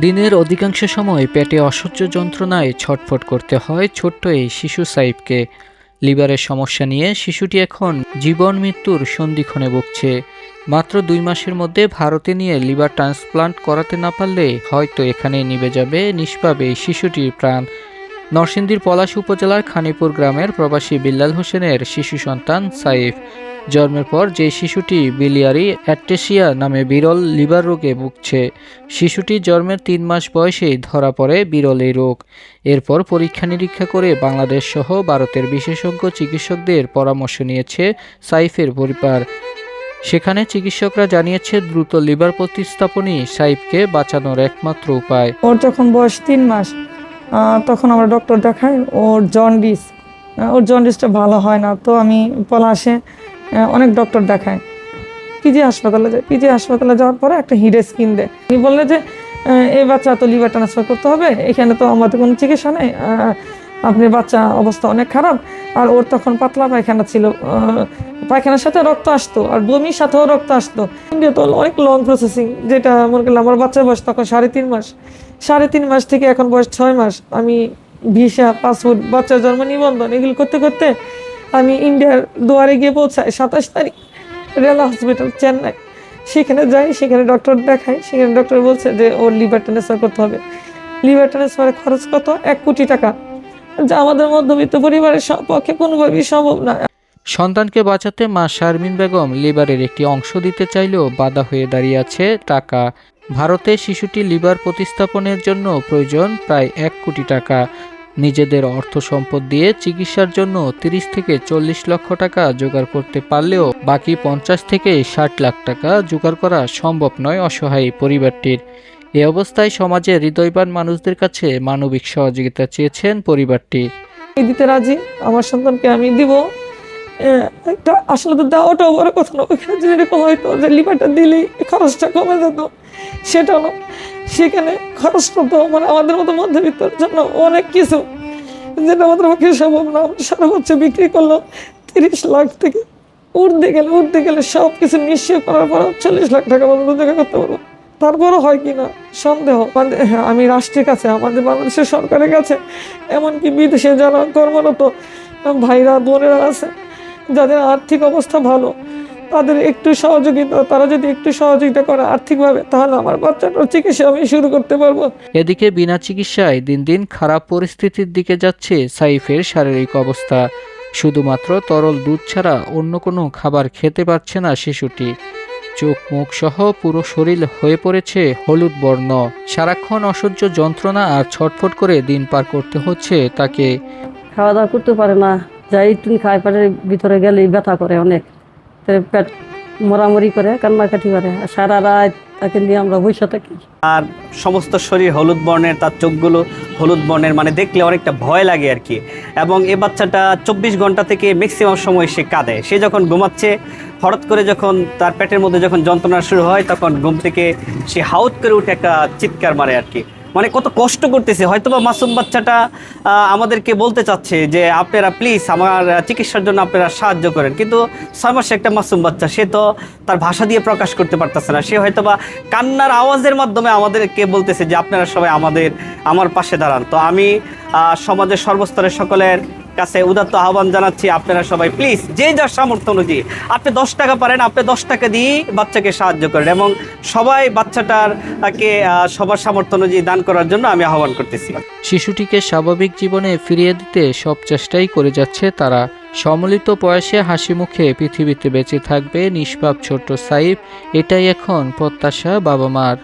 দিনের অধিকাংশ সময় পেটে অসহ্য যন্ত্রণায় ছটফট করতে হয় ছোট্ট এই শিশু সাইফকে। লিভারের সমস্যা নিয়ে শিশুটি এখন জীবন মৃত্যুর সন্ধিক্ষণে ভুগছে। মাত্র দুই মাসের মধ্যে ভারতে নিয়ে লিভার ট্রান্সপ্লান্ট করাতে না পারলে হয়তো এখানে নিবে যাবে নিষ্পাবে শিশুটির প্রাণ। নরসিংদীর পলাশ উপজেলার খানিপুর গ্রামের প্রবাসী বিল্লাল হোসেনের শিশু সন্তান সাইফ। জন্মের পর যে শিশুটি বিলিয়ারি অ্যাট্টেসিয়া নামে বিরল লিভার রোগে ভুগছে, শিশুটি জন্মের তিন মাস বয়সেই ধরা পড়ে বিরল এই রোগ। এরপর পরীক্ষা নিরীক্ষা করে বাংলাদেশ সহ ভারতের বিশেষজ্ঞ চিকিৎসকদের পরামর্শ নিয়েছে সাইফের পরিবার। সেখানে চিকিৎসকরা জানিয়েছে, দ্রুত লিভার প্রতিস্থাপনই সাইফকে বাঁচানোর একমাত্র উপায়। ওর যখন বয়স তিন মাস তখন আমরা ডক্টর দেখাই, ওর জন্ডিস ওর জন্ডিসটা ভালো হয় না। তো আমি পলাশে অনেক ডক্টর দেখাই। পিজি হাসপাতালে যাই পিজি হাসপাতালে যাওয়ার পরে একটা হিডে স্কিন দেয়। উনি বললে যে এই বাচ্চা তো লিভার ট্রান্সফার করতে হবে, এখানে তো আমাদের কোনো চিকিৎসা নেই আপনার বাচ্চা অবস্থা অনেক খারাপ। আর ওর তখন পাতলা পায়খানা ছিল পায়খানার সাথে রক্ত আসতো, আর বমির সাথেও রক্ত আসতো। তো অনেক লং প্রসেসিং যেটা মনে করলাম আমার বাচ্চার বয়স তখন সাড়ে তিন মাস। সাড়ে তিন মাস থেকে এখন বয়স ছয় মাস। আমি ভিসা, পাসপোর্ট, বাচ্চার জন্ম নিবন্ধন এগুলো করতে করতে আমি ইন্ডিয়ার দুয়ারে গিয়ে পৌঁছাই। সাতাশ তারিখ রেলা হসপিটাল, চেন্নাই। সেখানে যাই, সেখানে ডক্টর দেখাই। সেখানে ডক্টর বলছে যে, ওর লিভার ট্রান্সফার করতে হবে। লিভার ট্রান্সফারের খরচ কত? এক কোটি টাকা। যা আমাদের মধ্যবিত্ত পরিবারের পক্ষে কোনোভাবেই সম্ভব না। সন্তানকে বাঁচাতে মা শারমিন বেগম লিভারের একটি অংশ দিতে চাইলেও বাধা হয়ে দাঁড়িয়ে আছে টাকা। ভারতে শিশুটি লিভার প্রতিস্থাপনের জন্য প্রয়োজন প্রায় এক কোটি টাকা। নিজেদের অর্থ সম্পদ দিয়ে চিকিৎসার জন্য তিরিশ থেকে চল্লিশ লক্ষ টাকা জোগাড় করতে পারলেও বাকি পঞ্চাশ থেকে ষাট লাখ টাকা জোগাড় করা সম্ভব নয় অসহায় পরিবারটির। এ অবস্থায় সমাজে হৃদয়বান মানুষদের কাছে মানবিক সহযোগিতা চেয়েছেন পরিবারটি। দিতে রাজি? আমার সন্তানকে আমি দিব? একটা আসলে তো দেওয়াটাও বড় কথা না ওইখানে যদি এরকম হয়তো যে লিভারটা দিলেই খরচটা কমে যেত সেটা না। সেখানে খরচটা তো মানে আমাদের মতো মধ্যবিত্তের জন্য অনেক কিছু যেটা আমাদের পক্ষে সম্ভব না। সারা বছর বিক্রি করল তিরিশ লাখ থেকে। উঠতে গেলে উঠতে গেলে সব কিছু নিশ্চয় করার পর চল্লিশ লাখ টাকা পর্যন্ত দেখা করতে পারব। তারপরও হয় কি না? সন্দেহ। আমাদের- হ্যাঁ, আমি রাষ্ট্রের কাছে আমাদের বাংলাদেশের সরকারের কাছে এমনকি বিদেশে যারা কর্মরত ভাইরা বোনেরা আছে যাদের আর্থিক অবস্থা ভালো তাদের একটু সহযোগিতা তারা যদি একটু সহযোগিতা করে আর্থিকভাবে তাহলে আমার বাচ্চাটার চিকিৎসা আমি শুরু করতে পারব। এদিকে বিনা চিকিৎসায় দিন দিন খারাপ পরিস্থিতির দিকে যাচ্ছে সাইফের শারীরিক অবস্থা। শুধুমাত্র তরল দুধ ছাড়া অন্য কোনো খাবার খেতে পারছে না শিশুটি। চোখ মুখ সহ পুরো শরীর হয়ে পড়েছে হলুদ বর্ণ। সারাক্ষণ অসহ্য যন্ত্রণা আর ছটফট করে দিন পার করতে হচ্ছে তাকে। খাওয়া দাওয়া করতে পারে না। যাই, তুমি খাই পেটের ভিতরে গেলেই ব্যথা করে অনেক। পেট মরামরি করে, কান্নাকাটি করে সারা রাত তাকে নিয়ে আমরা বসে থাকি। আর সমস্ত শরীর হলুদ বর্ণের, তার চোখগুলো হলুদ বর্ণের মানে দেখলে অনেকটা ভয় লাগে আর কি। এবং এ বাচ্চাটা চব্বিশ ঘণ্টা থেকে ম্যাক্সিমাম সময় সে কাঁদে। সে যখন ঘুমাচ্ছে, হঠাৎ করে যখন তার পেটের মধ্যে যখন যন্ত্রণা শুরু হয়, তখন ঘুম থেকে সে হাউত করে উঠে একটা চিৎকার মারে আর কি। মানে কত কষ্ট করতেছে। হয়তো বা মাসুম বাচ্চাটা আমাদেরকে বলতে চাচ্ছে যে, আপনারা প্লিজ আমার চিকিৎসার জন্য আপনারা সাহায্য করেন। কিন্তু ছয় মাসে একটা মাসুম বাচ্চা, সে তো তার ভাষা দিয়ে প্রকাশ করতে পারতেছে না। সে হয়তো বা কান্নার আওয়াজের মাধ্যমে আমাদেরকে বলতেছে যে, আপনারা সবাই আমাদের, আমার পাশে দাঁড়ান। তো আমি সমাজের সর্বস্তরের সকলের কাছে উদাত্ত আহ্বান জানাচ্ছি আপনারা সবাই। প্লিজ যে যার সামর্থ্য অনুযায়ী। আপনি দশ টাকা পারেন, আপনি দশ টাকা দিয়ে বাচ্চাকে সাহায্য করেন এবং সবাই বাচ্চাটার কে সবার সামর্থ্য অনুযায়ী দান করার জন্য আমি আহ্বান করতেছি। শিশুটিকে স্বাভাবিক জীবনে ফিরিয়ে দিতে সব চেষ্টাই করে যাচ্ছে তারা। সম্মিলিত বয়সে হাসি মুখে পৃথিবীতে বেঁচে থাকবে নিষ্পাপ ছোট্ট সাইফ। এটাই এখন প্রত্যাশা বাবা মার